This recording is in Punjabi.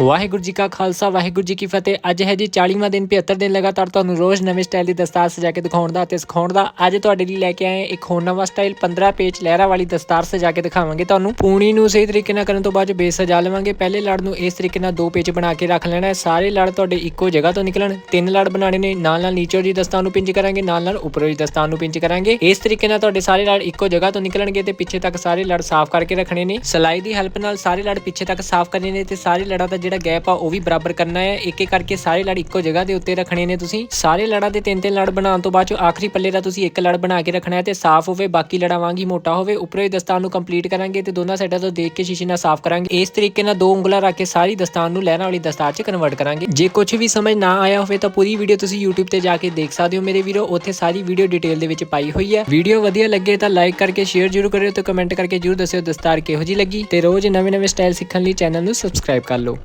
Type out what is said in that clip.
ਵਾਹਿਗੁਰੂ ਜੀ ਕਾ ਖਾਲਸਾ, ਵਾਹਿਗੁਰੂ ਜੀ ਕੀ ਫਤਿਹ। ਅੱਜ ਹੈ ਜੀ 40ਵਾਂ ਦਿਨ 75 ਦਿਨ ਲਗਾਤਾਰ ਤੁਹਾਨੂੰ ਰੋਜ਼ ਨਵੇਂ ਸਟਾਈਲ ਦੀ ਦਸਤਾਰ ਸਜਾ ਕੇ ਦਿਖਾਉਣ ਦਾ ਅਤੇ ਸਿਖਾਉਣ ਦਾ। ਅੱਜ ਤੁਹਾਡੇ ਲਈ ਲੈ ਕੇ ਆਏ ਇੱਕ ਹੋਰ ਨਵਾਂ ਸਟਾਈਲ 15 ਪੇਚ ਲਹਿਰਾ ਵਾਲੀ ਦਸਤਾਰ ਸਜਾ ਕੇ ਦਿਖਾਵਾਂਗੇ। ਤੁਹਾਨੂੰ ਪੂਣੀ ਨੂੰ ਸਹੀ ਤਰੀਕੇ ਨਾਲ ਕਰਨ ਤੋਂ ਬਾਅਦ ਬੇਸ ਸਜਾ ਲਵਾਂਗੇ। ਪਹਿਲੇ ਲੜ ਨੂੰ ਇਸ ਤਰੀਕੇ ਨਾਲ ਦੋ ਪੇਚ ਬਣਾ ਕੇ ਰੱਖ ਲੈਣਾ ਹੈ। ਸਾਰੇ ਲੜ ਤੁਹਾਡੇ ਇੱਕੋ ਜਗ੍ਹਾ ਤੋਂ ਨਿਕਲਣ। ਤਿੰਨ ਲੜ ਬਣਾਣੇ ਨੇ। ਨਾਲ ਨਾਲ ਨੀਚੋ ਜੀ ਦਸਤਾਰ ਨੂੰ ਪਿੰਜ ਕਰਾਂਗੇ। ਨਾਲ ਨਾਲ ਉੱਪਰੋਂ ਦੀ ਦਸਤਾਰ ਨੂੰ ਪਿੰਜ ਕਰਾਂਗੇ। ਇਸ ਤਰੀਕੇ ਨਾਲ ਤੁਹਾਡੇ ਸਾਰੇ ਲੜ ਇੱਕੋ ਜਗ੍ਹਾ ਤੋਂ ਨਿਕਲਣਗੇ ਤੇ ਪਿੱਛੇ ਤੱਕ ਸਾਰੇ ਲੜ ਸਾਫ਼ ਕਰਕੇ ਰੱਖਣੇ ਨੇ। ਸਲਾਈ ਦੀ ਹੈਲਪ ਨਾਲ ਸਾਰੇ ਲੜ ਪਿੱਛੇ ਤੱਕ ਸਾਫ਼ ਕਰਨੇ ਨੇ ਤੇ ਸਾਰੇ ਲੜਾਂ ਦਾ ਜਿਹੜਾ ਗੈਪ ਆ, ਉਹ ਵੀ ਬਰਾਬਰ ਕਰਨਾ ਹੈ। ਇੱਕ ਇੱਕ ਕਰਕੇ ਸਾਰੇ ਲੜ ਇੱਕੋ ਜਗ੍ਹਾ ਦੇ ਉੱਤੇ ਰੱਖਣੇ ਨੇ ਤੁਸੀਂ। ਸਾਰੇ ਲੜਾਂ ਦੇ ਤਿੰਨ ਤਿੰਨ ਲੜ ਬਣਾਉਣ ਤੋਂ ਬਾਅਦ ਚੋਂ ਆਖਰੀ ਪੱਲੇ ਦਾ ਤੁਸੀਂ ਇੱਕ ਲੜ ਬਣਾ ਕੇ ਰੱਖਣਾ ਹੈ ਤੇ ਸਾਫ਼ ਹੋਵੇ, ਬਾਕੀ ਲੜਾਂ ਵਾਂਗ ਮੋਟਾ ਹੋਵੇ, ਉੱਪਰੋਂ ਹੀ ਦਸਤਾਰ ਨੂੰ ਕੰਪਲੀਟ ਕਰਾਂਗੇ ਤੇ ਦੋਨਾਂ ਸਾਈਡਾਂ ਤੋਂ ਦੇਖ ਕੇ ਸ਼ੀਸ਼ੇ ਨਾਲ ਸਾਫ਼ ਕਰਾਂਗੇ। ਇਸ ਤਰੀਕੇ ਨਾਲ ਦੋ ਉਂਗਲਾਂ ਰੱਖ ਕੇ ਸਾਰੀ ਦਸਤਾਰ ਨੂੰ ਲਹਿਰਾਂ ਵਾਲੀ ਦਸਤਾਰ 'ਚ ਕਨਵਰਟ ਕਰਾਂਗੇ। ਜੇ ਕੁਝ ਵੀ ਸਮਝ ਨਾ ਆਇਆ ਹੋਵੇ ਤਾਂ ਪੂਰੀ ਵੀਡੀਓ ਤੁਸੀਂ YouTube ਤੇ ਜਾ ਕੇ ਦੇਖ ਸਕਦੇ ਹੋ ਮੇਰੇ ਵੀਰੋ। ਉੱਥੇ ਸਾਰੀ ਵੀਡੀਓ ਡਿਟੇਲ ਦੇ ਵਿੱਚ ਪਾਈ ਹੋਈ ਹੈ। ਵੀਡੀਓ ਵਧੀਆ ਲੱਗੇ ਤਾਂ ਲਾਈਕ ਕਰਕੇ ਸ਼ੇਅਰ ਜ਼ਰੂਰ ਕਰਿਓ ਤੇ ਕਮੈਂਟ ਕਰਕੇ ਜ਼ਰੂਰ ਦੱਸਿਓ ਦਸਤਾਰ ਕਿਹੋ ਜੀ ਲੱਗੀ ਤੇ ਰੋਜ਼ ਨਵੇਂ-ਨਵੇਂ ਸਟਾਈਲ ਸਿੱਖਣ ਲਈ ਚੈਨਲ ਨੂੰ ਸਬਸਕ੍ਰਾਈਬ ਕਰ ਲਓ।